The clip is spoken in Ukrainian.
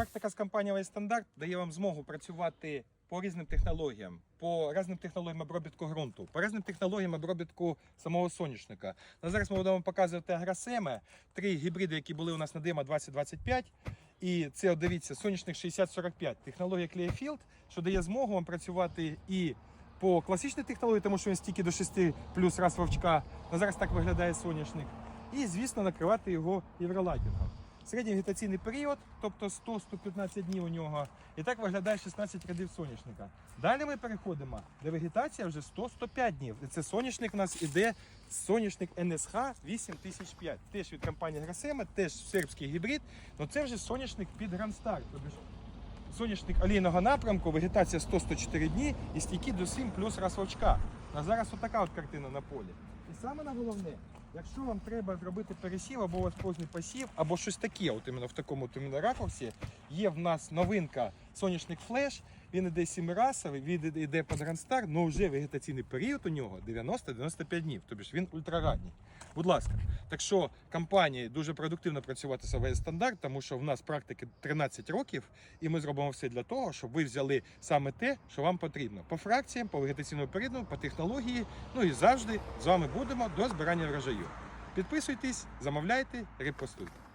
Практика з компанією стандарт дає вам змогу працювати по різним технологіям, по різним технологіям обробітку ґрунту, по різним технологіям обробітку самого соняшника. На зараз ми будемо показувати агросеми, три гібриди, які були у нас на демо 2025. І це, дивіться, соняшник 6045, технологія Clearfield, що дає змогу вам працювати і по класичній технології, тому що він стільки до 6 плюс раз вовчка. На зараз так виглядає соняшник. І, звісно, накривати його євролайкінгом. Середній вегетаційний період, тобто 100-115 днів у нього. І так виглядає 16 рядів соняшника. Далі ми переходимо, де вегетація вже 100-105 днів. І це соняшник у нас іде соняшник НСХ 8005. Теж від компанії Грасема, теж сербський гібрид. але це вже соняшник під Грандстар. Тобто соняшник олійного напрямку, вегетація 100-104 дні і стійкі до 7 плюс раз очка. А зараз отака от картина на полі. І саме на головне, якщо вам треба зробити пересів або у вас поздній посів, або щось таке, от іменно в такому от іменно ракурсі, є в нас новинка соняшник флеш. Він іде сімирасовий, він іде- під Грандстар, але вже вегетаційний період у нього 90-95 днів, тобто він ультраранній. Будь ласка, так що компанії дуже продуктивно працювати з АВС стандарт, тому що в нас практики 13 років, і ми зробимо все для того, щоб ви взяли саме те, що вам потрібно. По фракціям, по вегетаційному періоду, по технології. Ну і завжди з вами будемо до збирання врожаю. Підписуйтесь, замовляйте, репостуйте.